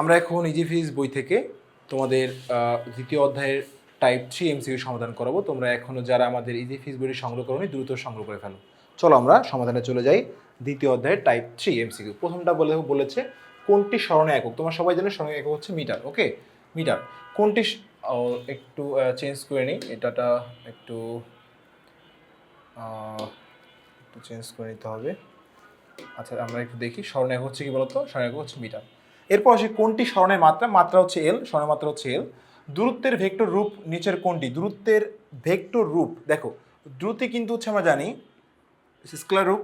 আমরা এখন ইজি ফিজ বই থেকে তোমাদের দ্বিতীয় অধ্যায়ের টাইপ থ্রি এমসিকিউ সমাধান করাবো। তোমরা এখনও যারা আমাদের ইজি ফিজ বইটি সংগ্রহ করোনি, দ্রুত সংগ্রহ করে ফেলো। চলো আমরা সমাধানে চলে যাই দ্বিতীয় অধ্যায়ের টাইপ থ্রি এমসিকিউ প্রথমটা বলে, বলেছে, কোনটি স্মরণে একক? তোমার সবাই জানে স্মরণে একক হচ্ছে মিটার ওকে মিটার। কোনটি একটু চেঞ্জ করে নিই। এটাটা একটু একটু চেঞ্জ করে নিতে হবে। আচ্ছা আমরা একটু দেখি। স্মরণ একক হচ্ছে কি বলতো? স্মরণ একক হচ্ছে মিটার। এরপর আসে কোনটি স্মরণের মাত্রা? মাত্রা হচ্ছে এল স্মরণের মাত্রা হচ্ছে এল দূরত্বের ভেক্টর রূপ নিচের কোনটি? দূরত্বের ভেক্টর রূপ। দেখো দ্রুতি কিন্তু হচ্ছে আমরা জানি স্কেলার রূপ,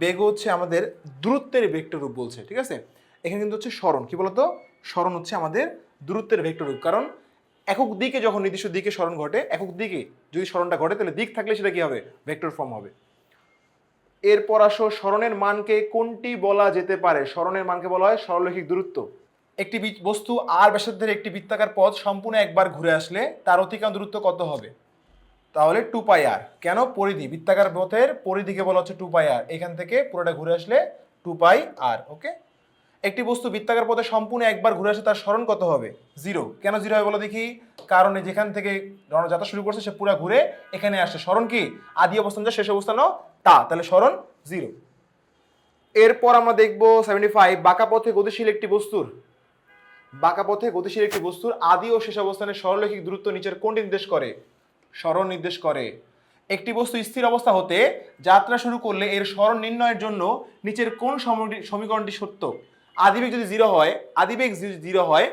বেগ হচ্ছে আমাদের দূরত্বের ভেক্টর রূপ বলছে, ঠিক আছে? এখানে কিন্তু হচ্ছে স্মরণ কী বলতো? স্মরণ হচ্ছে আমাদের দূরত্বের ভেক্টর রূপ। কারণ একক দিকে যখন নির্দিষ্ট দিকে স্মরণ ঘটে, একক দিকে যদি স্মরণটা ঘটে, তাহলে দিক থাকলে সেটা কী হবে? ভেক্টর ফর্ম হবে। এরপর আসো স্মরণের মানকে কোনটি বলা যেতে পারে? স্মরণের মানকে বলা হয় সরলরৈখিক দূরত্ব। একটি বস্তু আর ব্যাসার্ধের একটি বৃত্তাকার পথ সম্পূর্ণ একবার ঘুরে আসলে তার অতিক্রান্ত দূরত্ব কত হবে? তাহলে টু পাই আর। কেন? পরিধি। বৃত্তাকার পথের পরিধিকে বলা হচ্ছে টু পাই আর। এখান থেকে পুরোটা ঘুরে আসলে টু পাই আর, ওকে? একটি বস্তু বৃত্তাকার পথে সম্পূর্ণ একবার ঘুরে আসে তার স্মরণ কত হবে? জিরো। কেন জিরো হবে বলো দেখি? কারণ যেখান থেকে যাত্রা শুরু করছে, সে পুরো ঘুরে এখানে আসে। স্মরণ কি? আদি অবস্থান যা শেষ অবস্থানও তা, তাহলে স্মরণ জিরো এরপর আমরা দেখব সেভেন্টি ফাইভ বাঁকা পথে গতিশীল একটি বস্তুর বাঁকা পথে গতিশীল একটি বস্তুর আদি ও শেষ অবস্থানের সরলরৈখিক দূরত্ব নিচের কোনটি নির্দেশ করে, স্মরণ নির্দেশ করে। একটি বস্তু স্থির অবস্থা হতে যাত্রা শুরু করলে এর স্মরণ নির্ণয়ের জন্য নিচের কোন সমীকরণটি- সত্য। আদিবেগ যদি জিরো হয়, আদিবেগ জিরো হয়,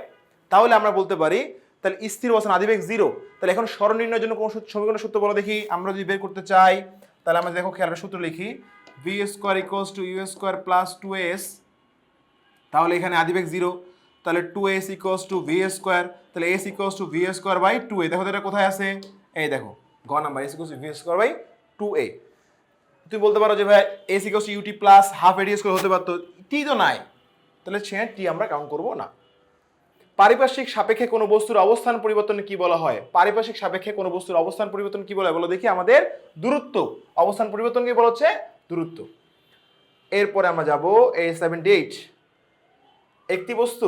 তাহলে আমরা বলতে পারি, তাহলে স্থির অবস্থান আদিবেগ জিরো তাহলে এখন স্মরণ নির্ণয়ের জন্য কোন সমীকরণ সূত্র বলো দেখি। আমরা যদি বের করতে চাই তাহলে আমরা দেখো খেয়াল সূত্র লিখি। V square equals to u square plus two s তাহলে এখানে আদিবেগ জিরো তাহলে two s equals to v square তাহলে s equals to v square by two a দেখো এটা কোথায় আছে? এই দেখো, গ number s equals to v square by two a তুমি বলতে পারো যে ভাই s equals to u t plus half a t square হতে পারতো। টি তো নাই। তাহলে সে টি আমরা কাউন্ট করব না। পারিপার্শ্বিক সাপেক্ষে কোনো বস্তুর অবস্থান পরিবর্তন কি বলা হয়? পারিপার্শ্বিক সাপেক্ষে কোনো বস্তুর অবস্থান পরিবর্তন কি বলা হয়? বলো দেখি, আমাদের দূরত্ব। অবস্থান পরিবর্তনকে বলা হচ্ছে? দূরত্ব। এরপরে আমরা যাব এ সেভেন্টি এইট একটি বস্তু,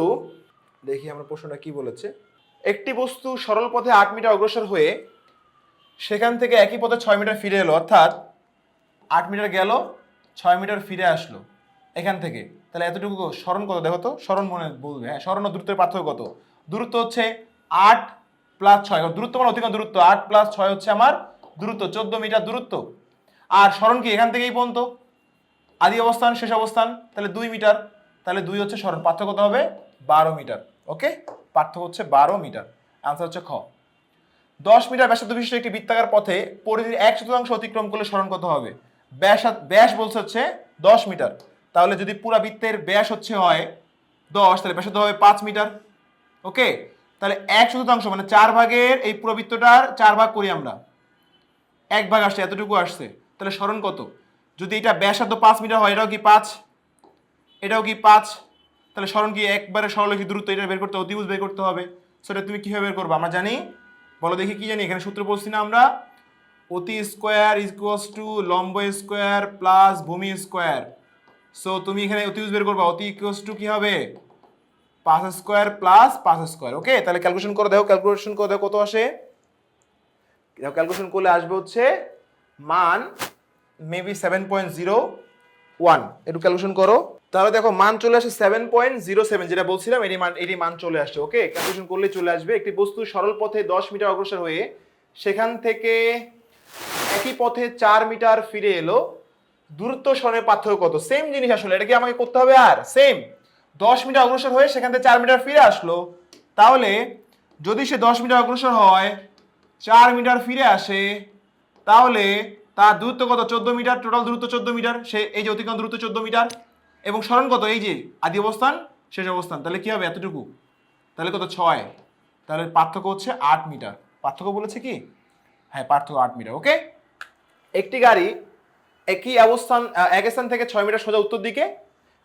দেখি আমরা প্রশ্নটা কি বলেছে। একটি বস্তু সরল পথে আট মিটার অগ্রসর হয়ে সেখান থেকে একই পথে ছয় মিটার ফিরে এলো, অর্থাৎ আট মিটার গেল, ছয় মিটার ফিরে আসলো। এখান থেকে। তাহলে এতটুকু স্মরণ কত? দেখো তো, স্মরণ মনে বলবে। হ্যাঁ স্মরণ ও দূরত্বের পার্থক্য কত? দূরত্ব হচ্ছে আট প্লাস ছয়। দূরত্ব মানে অতিক্রম দূরত্ব। আট প্লাস ছয় হচ্ছে আমার দূরত্ব, চোদ্দ মিটার দূরত্ব। আর স্মরণ কি এখান থেকেই পর্যন্ত? আদি অবস্থান, শেষ অবস্থান, তাহলে দুই মিটার। তাহলে দুই হচ্ছে স্মরণ। পার্থক্য কত হবে? বারো মিটার। ওকে? পার্থক্য হচ্ছে বারো মিটার। আনসার হচ্ছে খ। দশ মিটার ব্যাসার্ধ বিশিষ্ট একটি বৃত্তাকার পথে পরিধির এক শতাংশ অতিক্রম করলে স্মরণ কত হবে? ব্যাস ব্যাস বলছে হচ্ছে দশ মিটার। তাহলে যদি পুরা বৃত্তের ব্যাস হচ্ছে হয় দশ, তাহলে ব্যাসার্ধ হবে পাঁচ মিটার। ওকে? তাহলে এক শতাংশ মানে চার ভাগের এই পুরো বৃত্তটার চার ভাগ করি আমরা। এক ভাগ আসছে, এতটুকু আসছে। তাহলে স্মরণ কত? যদি এটা ব্যাসার্ধ পাঁচ মিটার হয়, এটাও কি পাঁচ? এটাও কি পাঁচ? তাহলে স্মরণ কি একবারে সরলরৈখিক দূরত্ব এটা বের করতে অতিভুজ বের করতে হবে। সেটা তুমি কীভাবে বের করবে? আমরা জানি, বলো দেখি কি জানি, এখানে সূত্র বলছি না আমরা। অতি স্কোয়ার ইকুয়ালস টু লম্ব স্কোয়ার প্লাস ভূমি স্কোয়ার সো তুমি এখানে অতিভুজ বের করবা। অতি ইকুয়ালস টু কি হবে? পাঁচ স্কোয়ার প্লাস পাঁচ স্কোয়ার ওকে তাহলে ক্যালকুলেশন করে, দেখো ক্যালকুলেশন করে, দেখো কত আসে? ক্যালকুলেশন করলে আসবে হচ্ছে মান maybe seven point zero one একটু ক্যালকুলেশন করো। তাহলে দেখো, মান চলে আসে সেভেন পয়েন্ট জিরো সেভেন যেটা বলছিলাম এটি মান এটি মান চলে আসছে ওকে ক্যালকুলেশন করলে চলে আসবে একটি বস্তু সরল পথে দশ মিটার অগ্রসর হয়ে সেখান থেকে একই পথে চার মিটার ফিরে এলো। দূরত্ব সরণের পার্থক্য কত? সেম জিনিস আসলে, এটা কি আমাকে করতে হবে আর? সেম দশ মিটার অগ্রসর হয়ে সেখান থেকে চার মিটার ফিরে আসলো, তাহলে যদি সে দশ মিটার অগ্রসর হয়, চার মিটার ফিরে আসে, তাহলে তার দূরত্ব কত? চোদ্দ মিটার টোটাল দূরত্ব চোদ্দ মিটার, সে এই যে অতিক্রম দূরত্ব চোদ্দ মিটার, এবং স্মরণ কত? এই যে আদি অবস্থান, শেষ অবস্থান, তাহলে কি হবে এতটুকু? তাহলে কত? ছয়। তাহলে পার্থক্য হচ্ছে আট মিটার। পার্থক্য বলেছে কি? হ্যাঁ পার্থক্য আট মিটার ওকে একটি গাড়ি একই অবস্থান এক স্থান থেকে ছয় মিটার সোজা উত্তর দিকে,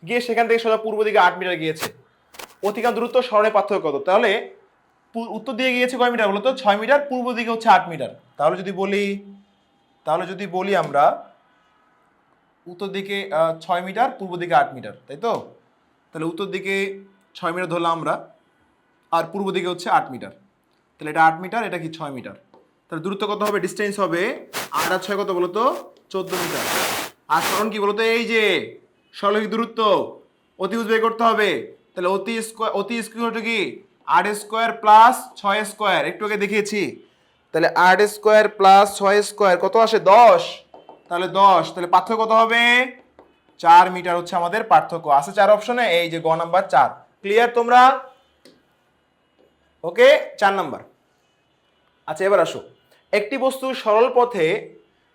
গিয়ে সেখান থেকে সোজা পূর্ব দিকে আট মিটার গিয়েছে। অতিক্রম দূরত্ব স্মরণের পার্থক্য কত? তাহলে উত্তর দিকে গিয়েছে কয় মিটার? বলো তো ছয় মিটার, পূর্ব দিকে হচ্ছে আট মিটার। তাহলে যদি বলি, তাহলে যদি বলি আমরা উত্তর দিকে ছয় মিটার, পূর্ব দিকে আট মিটার, তাই তো? তাহলে উত্তর দিকে ছয় মিটার ধরলাম আমরা, আর পূর্ব দিকে হচ্ছে আট মিটার। তাহলে এটা আট মিটার, এটা কি ছয় মিটার? তাহলে দূরত্ব কত হবে? ডিস্টেন্স হবে, আট আর ছয় কত বলো তো চোদ্দ মিটার। আর স্মরণ কি বলতো, এই যে সরলরৈখিক দূরত্ব অতিভুজ বের করতে হবে। তাহলে অতি স্কোয়ার অতি স্কোয়ার কি? আট স্কোয়ার প্লাস ছয় স্কোয়ার একটু আগে দেখিয়েছি। তাহলে আট স্কোয়ার প্লাস ছয় স্কোয়ার কত আসে? দশ। তাহলে দশ। তাহলে পার্থক্য কত হবে? চার মিটার হচ্ছে আমাদের পার্থক্য। আছে চার অপশনে এই যে গ নাম্বার চার। ক্লিয়ার তোমরা? ওকে চার নাম্বার। আচ্ছা এবার আসো। একটি বস্তু সরল পথে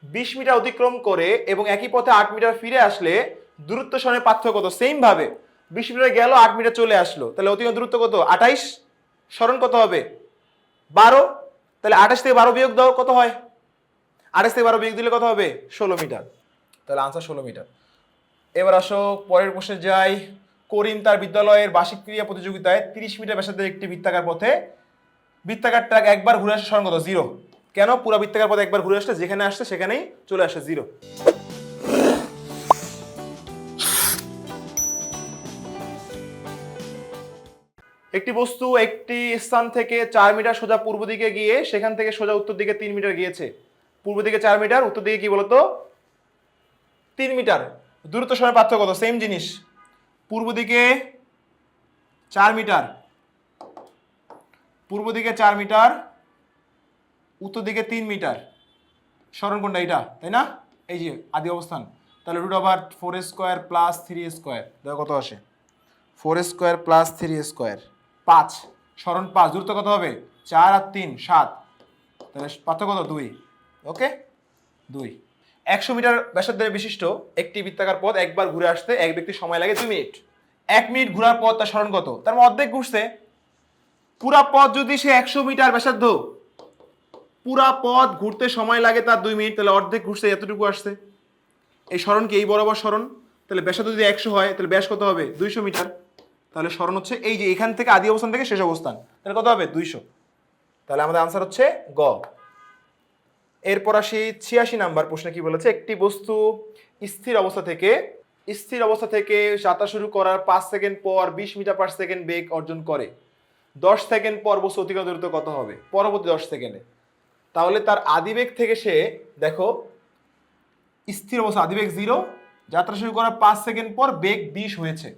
বিশ মিটার অতিক্রম করে এবং একই পথে আট মিটার ফিরে আসলে দূরত্ব সরণের পার্থক্য কত? সেম ভাবে বিশ মিটার গেল, আট মিটার চলে আসলো। তাহলে অতিক্রম দূরত্ব কত? আঠাইশ? স্মরণ কত হবে? বারো? তাহলে আঠাশ থেকে বারো বিয়োগ দাও, কত হয়? আঠাশ থেকে বারো বিয়োগ দিলে কত হবে? ষোলো মিটার। তাহলে আনসার ষোলো মিটার। এবার আসো, পরের প্রশ্নে যাই। করিম তার বিদ্যালয়ের বার্ষিক ক্রিয়া প্রতিযোগিতায় তিরিশ মিটার ব্যাসার্ধের একটি বৃত্তাকার পথে বৃত্তাকার ট্রাক একবার ঘুরে আসে সরণ কত? জিরো কেন পুরো বৃত্তাকার পথে একবার ঘুরে আসলে, যেখানে আসছে সেখানেই চলে আসে জিরো একটি বস্তু একটি স্থান থেকে চার মিটার সোজা পূর্ব দিকে গিয়ে সেখান থেকে সোজা উত্তর দিকে তিন মিটার গিয়েছে। পূর্ব দিকে চার মিটার, উত্তর দিকে কি বলতো? তিন মিটার। দূরত্ব সময় পার্থক্য কত? সেম জিনিস। পূর্ব দিকে চার মিটার। পূর্ব দিকে চার মিটার উত্তর দিকে তিন মিটার। কোনটা এটা, তাই না? এই যে, আদি অবস্থান। তাহলে root over four square plus three square দেখো কত আসে। Four square plus three square পাঁচ। স্মরণ পাঁচ। দূরত্ব কত হবে? চার আর তিন, সাত। তাহলে পার্থক্য কত? দুই। ওকে? দুই। একশো মিটার ব্যাসার্ধের বিশিষ্ট একটি বৃত্তাকার পথ একবার ঘুরে আসতে এক ব্যক্তির সময় লাগে দুই মিনিট। এক মিনিট ঘোরার পথ তার স্মরণ কত? তার মানে অর্ধেক ঘুরছে। পুরা পথ যদি সে একশো মিটার ব্যাসার্ধ পুরা পথ ঘুরতে সময় লাগে তার দুই মিনিট, তাহলে অর্ধেক ঘুরছে, এতটুকু আসছে। এই স্মরণ কি এই বরাবর স্মরণ? তাহলে ব্যাসার্ধ যদি একশো হয়, তাহলে ব্যাস কত হবে? দুইশো মিটার। তাহলে স্মরণ হচ্ছে এই যে এখান থেকে আদি অবস্থান থেকে শেষ অবস্থান, তাহলে কত হবে? দুইশো। তাহলে আমাদের আনসার হচ্ছে গ। এরপর আসি ছিয়াশি নাম্বার প্রশ্নে কি বলেছে? একটি বস্তু স্থির অবস্থা থেকে, স্থির অবস্থা থেকে যাত্রা শুরু করার পাঁচ সেকেন্ড পর বিশ মিটার পার সেকেন্ড বেগ অর্জন করে। দশ সেকেন্ড পর বস্তু অতিক্রম দূরত্ব কত হবে? পরবর্তী দশ সেকেন্ডে। তাহলে তার আদিবেগ থেকে সে, দেখো, স্থির অবস্থা, আদিবেগ জিরো যাত্রা শুরু করার পাঁচ সেকেন্ড পর বেগ বিশ হয়েছে।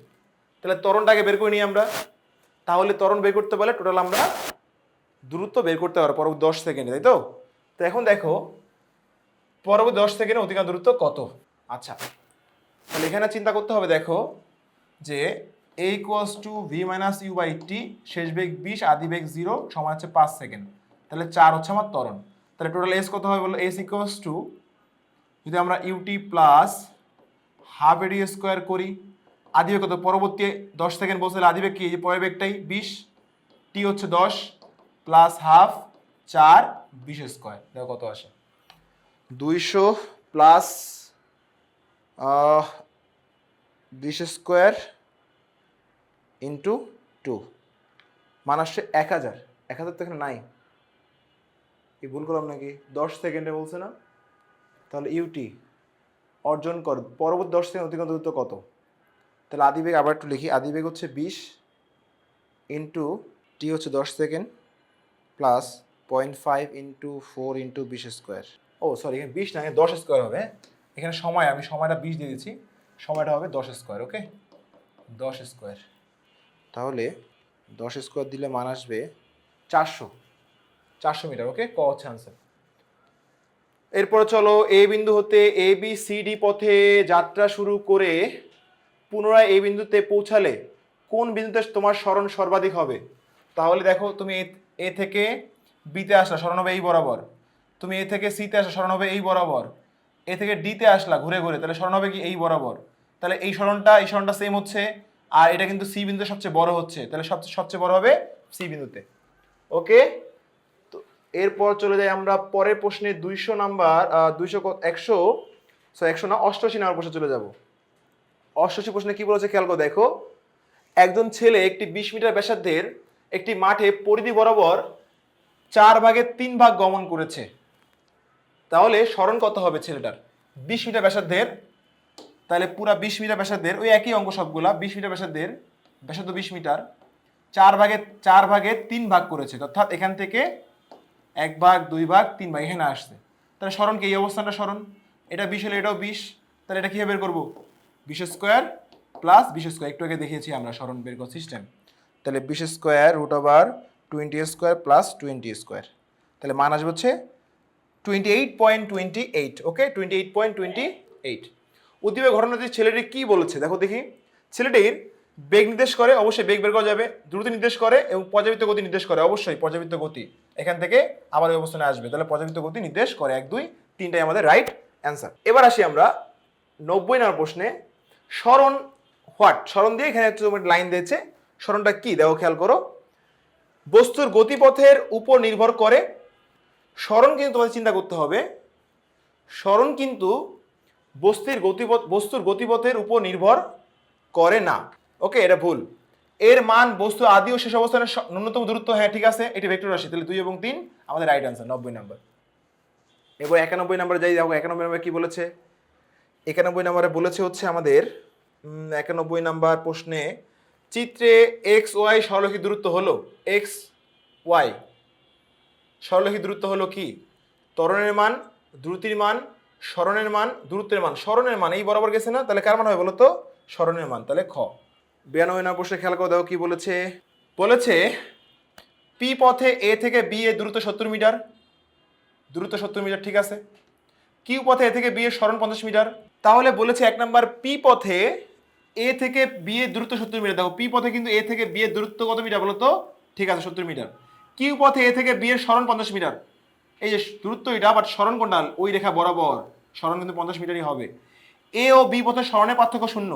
তাহলে তরণটাকে বের করে নিই আমরা। তাহলে ত্বরণ বের করতে পারলে টোটাল আমরা দূরত্ব বের করতে পারব পরবর্তী দশ সেকেন্ডে, তাই তো? তো এখন দেখো, পরবর্তী দশ সেকেন্ডে অতিক্রম দূরত্ব কত? আচ্ছা তাহলে এখানে চিন্তা করতে হবে, দেখো, যে a equals to v minus u by t শেষ বেগ বিশ, আদি বেগ জিরো সময় হচ্ছে পাঁচ সেকেন্ড। তাহলে চার হচ্ছে আমার ত্বরণ। তাহলে টোটাল এস কত হবে বলো? এস ইকুয়ালস টু যদি আমরা u t plus half a t square করি আদিবেগ কত? পরবর্তী দশ সেকেন্ড বসে আদিবেগ কি? যে পরের বেগটাই বিশ টি হচ্ছে দশ প্লাস হাফ চার, বিশ স্কোয়ার দেখো কত আসে। দুইশো প্লাস বিশ স্কোয়ার ইন্টু টু মান আসছে এক হাজার। এক হাজার তো এখানে নাই। কি ভুল করলাম নাকি? দশ সেকেন্ডে বলছে না? তাহলে ইউটি অর্জন কর। পরবর্তী দশ সেকেন্ড অতিক্রান্ত দূরত্ব কত? তাহলে আদিবেগ আবার একটু লিখি। আদিবেগ হচ্ছে বিশ ইন্টু টি হচ্ছে দশ second plus point five into four into বিশ স্কোয়ার ও সরি এখানে বিশ না, এখানে দশ স্কোয়ার হবে এখানে সময়, আমি সময়টা বিশ দিয়ে দিচ্ছি। সময়টা হবে দশ স্কোয়ার ওকে দশ স্কোয়ার তাহলে দশ স্কোয়ার দিলে মান আসবে চারশো। চারশো মিটার ওকে ক হচ্ছে আনসার এরপরে চলো, এ বিন্দু হতে এ, বি, সি, ডি পথে যাত্রা শুরু করে পুনরায় এই বিন্দুতে পৌঁছালে কোন বিন্দুতে তোমার স্মরণ সর্বাধিক হবে? তাহলে দেখো, তুমি এ- থেকে বিতে আসলা, স্মরণ হবে এই বরাবর। তুমি এ থেকে সিতে আসলা, স্মরণ হবে এই বরাবর। এ থেকে ডিতে আসলা, ঘুরে ঘুরে, তাহলে স্মরণ হবে কি এই বরাবর? তাহলে এই স্মরণটা এই স্মরণটা সেম হচ্ছে, আর এটা কিন্তু সি বিন্দু সবচেয়ে বড় হচ্ছে। তাহলে সবচেয়ে সবচেয়ে বড় হবে সি বিন্দুতে। ওকে এরপর চলে যাই আমরা পরের প্রশ্নে দুইশো নাম্বার দুইশো একশো সো একশো না, অষ্টআশি নাম্বার প্রশ্নে চলে যাব। অষ্টআশি প্রশ্নে কি বলেছে খেয়াল করে, দেখো। একজন ছেলে একটি বিশ মিটার ব্যাসার্ধের একটি মাঠে পরিধি বরাবর চার ভাগের তিন ভাগ গমন করেছে। তাহলে স্মরণ কত হবে ছেলেটার? বিশ মিটার ব্যাসার্ধের, তাহলে পুরা বিশ মিটার ব্যাসার্ধের, ওই একই অঙ্ক সবগুলা, বিশ মিটার ব্যাসার্ধের, ব্যাসার্ধ বিশ মিটার, চার ভাগে চার ভাগে তিন ভাগ করেছে। অর্থাৎ এখান থেকে এক ভাগ, দুই ভাগ, তিন ভাগ, এখানে আসছে। তাহলে স্মরণ কি? এই অবস্থানটা স্মরণ। এটা বিশ হলে এটাও বিশ। তাহলে এটা কীভাবে বের করব? বিশ স্কোয়ার প্লাস বিশ স্কোয়ার একটু আগে দেখিয়েছি আমরা স্মরণ বের করার সিস্টেম তাহলে বিশ square root over twenty square plus twenty square তাহলে মান আসবে হচ্ছে twenty eight point twenty eight okay twenty eight point twenty eight উদ্দীপক ঘটনাটি ছেলেটি কী বলেছে? দেখো দেখি। ছেলেটির বেগ নির্দেশ করে, অবশ্যই বেগ বের করা যাবে। দ্রুত নির্দেশ করে এবং পর্যাবৃত্ত গতি নির্দেশ করে। অবশ্যই পর্যাবৃত্ত গতি এখান থেকে আবার অবস্থানে আসবে। তাহলে পর্যাবৃত্ত গতি নির্দেশ করে এক, দুই তিনটাই আমাদের রাইট অ্যান্সার এবার আসি আমরা নব্বই নম্বর প্রশ্নে, স্মরণ হোয়াট স্মরণ দিয়ে এখানে তোমার লাইন দিয়েছে। স্মরণটা কি? দেখো, খেয়াল করো। বস্তুর গতিপথের উপর নির্ভর করে। স্মরণ কিন্তু তোমাদের চিন্তা করতে হবে। স্মরণ কিন্তু বস্তির গতিপথ, বস্তুর গতিপথের উপর নির্ভর করে না। ওকে, এটা ভুল। এর মান, বস্তু আদি ও শেষ অবস্থানের ন্যূনতম দূরত্ব হ্যাঁ ঠিক আছে, এটি ভেক্টর রাশি। তাহলে দুই এবং তিন, আমাদের রাইট আনসার নব্বই নাম্বার এবার একানব্বই নাম্বার যাই, দেখো, একানব্বই নাম্বার কি বলেছে? একানব্বই নম্বরে বলেছে হচ্ছে আমাদের একানব্বই নাম্বার প্রশ্নে চিত্রে এক্স ওয়াই সরলরৈখি দূরত্ব হলো এক্স ওয়াই সরলরৈখি দূরত্ব হলো কি? ত্বরণের মান, দ্রুতির মান, স্মরণের মান, দূরত্বের মান। স্মরণের মান, এই বরাবর গেছে না? তাহলে কার মান হবে বলো তো স্মরণের মান। তাহলে খ। বিরানব্বই নম্বর প্রশ্নে খেয়াল করে দেখো কি বলেছে। বলেছে, পি পথে এ থেকে বি এর দূরত্ব সত্তর মিটার। দ্রুত সত্তর মিটার, ঠিক আছে। কিউ পথে এ থেকে বি এর সরণ পঞ্চাশ মিটার। তাহলে বলেছে এক নাম্বার, পি পথে এ থেকে বি এর দূরত্ব সত্তর মিটার। দেখো, পি পথে কিন্তু এ থেকে বি এর দূরত্ব কত মিটার বলো তো? ঠিক আছে, সত্তর মিটার। কিউ পথে এ থেকে বি এর সরণ পঞ্চাশ মিটার। এই যে দূরত্ব এটা বাট সরণ কোনটা? ওই রেখা বরাবর। স্মরণ কিন্তু পঞ্চাশ মিটারই হবে। এ ও বি পথে সরণের পার্থক্য শূন্য।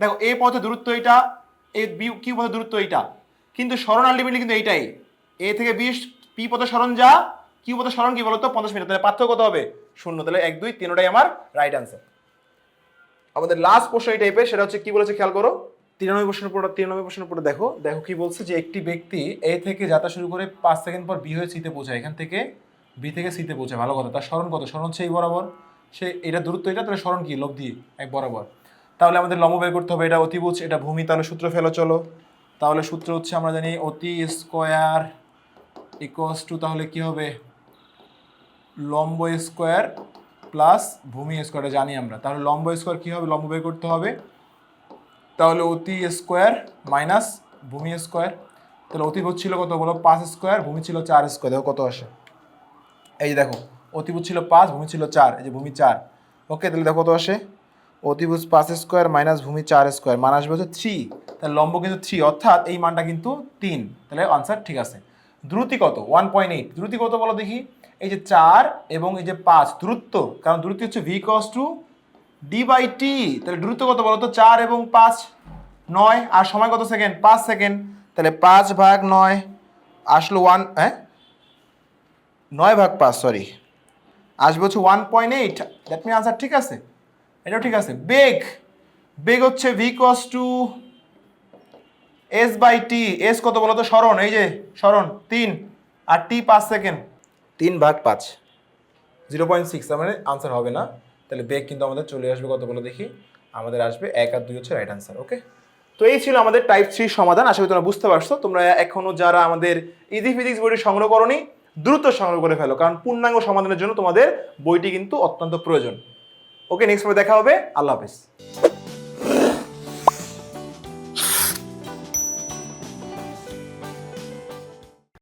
দেখো এ পথে দূরত্ব এটা এ বি কিউ পথে দূরত্ব এইটা। কিন্তু সরণ আলটিমেটলি কিন্তু এইটাই। এ থেকে বি পি পথে সরণ যা কিউ পথে সরণ কি বলতো? পঞ্চাশ মিটার তাহলে পার্থক্য কত হবে? শূন্য। তাহলে এক, দুই তিনটাই আমার রাইট আনসার আমাদের লাস্ট প্রশ্ন এই টাইপের সেটা হচ্ছে কি বলেছে খেয়াল করো? তিরানব্বই প্রশ্নের পর তিরানব্বই প্রশ্নের পরে দেখো। দেখো কি বলছে যে একটি ব্যক্তি এ থেকে যাত্রা শুরু করে পাঁচ সেকেন্ড পর বি হয়ে সিতে পৌঁছায়। এখান থেকে বি থেকে সিতে পৌঁছায়। ভালো কথা। তার স্মরণ কত? স্মরণ এই বরাবর। সে এটা দূরত্ব, এটা তাহলে স্মরণ কি? লব্ধি এক বরাবর। তাহলে আমাদের লম্ব বের করতে হবে, এটা অতিভুজ, এটা ভূমি, তাহলে সূত্র ফেলো, চলো। তাহলে সূত্র হচ্ছে আমরা জানি অতি স্কোয়ার ইকোয়াস টু তাহলে কি হবে? লম্ব স্কোয়ার প্লাস ভূমি স্কোয়ারটা জানি আমরা। তাহলে লম্ব স্কোয়ার কী হবে? লম্ব বের করতে হবে। তাহলে অতি স্কোয়ার মাইনাস ভূমি স্কোয়ার। তাহলে অতিভুজ ছিল কত বলো? পাঁচ স্কোয়ার, ভূমি ছিল চার স্কোয়ার, দেখো কত আসে। এই দেখো অতিভুজ ছিল পাঁচ, ভূমি ছিল চার, এই যে ভূমি চার। ওকে তাহলে দেখো কত আসে। অতিভুজ পাঁচ স্কোয়ার মাইনাস ভূমি চার স্কোয়ার। মান আসবে হচ্ছে থ্রি তাহলে লম্ব কিন্তু থ্রি অর্থাৎ এই মানটা কিন্তু তিন। তাহলে আনসার ঠিক আছে। দ্রুতি কত? ওয়ান পয়েন্ট এইট দ্রুতি কত বলো দেখি? এই যে চার এবং এই যে পাঁচ, দূরত্ব। কারণ দূরত্ব হচ্ছে v equals to d by t তাহলে দূরত্ব কত বলো তো? চার এবং পাঁচ, নয়। আর সময় কত সেকেন্ড পাঁচ সেকেন্ড তাহলে পাঁচ ভাগ নয় আসলো ওয়ান হ্যাঁ? নয় ভাগ পাঁচ সরি আসবে হচ্ছে one point eight that mean answer ঠিক আছে? এটাও ঠিক আছে। বেগ বেগ হচ্ছে v equals to s by t s কত বলো তো স্মরণ এই যে স্মরণ তিন আর টি পাঁচ সেকেন্ড তিন ভাগ পাঁচ। জিরো পয়েন্ট সিক্স মানে আনসার হবে না। তাহলে বেগ কিন্তু আমাদের চলে আসবে কত বলো দেখি? আমাদের আসবে এক আর দুই হচ্ছে রাইট আনসার ওকে তো এই ছিল আমাদের টাইপ থ্রি সমাধান। আশা করি তোমরা বুঝতে পারছ। তোমরা এখনও যারা আমাদের ইজি ফিজিক্স বইটি সংগ্রহ করনি দ্রুত সংগ্রহ করে ফেলো, কারণ পূর্ণাঙ্গ সমাধানের জন্য তোমাদের বইটি কিন্তু অত্যন্ত প্রয়োজন। ওকে নেক্সট দেখা হবে। আল্লাহ হাফিজ।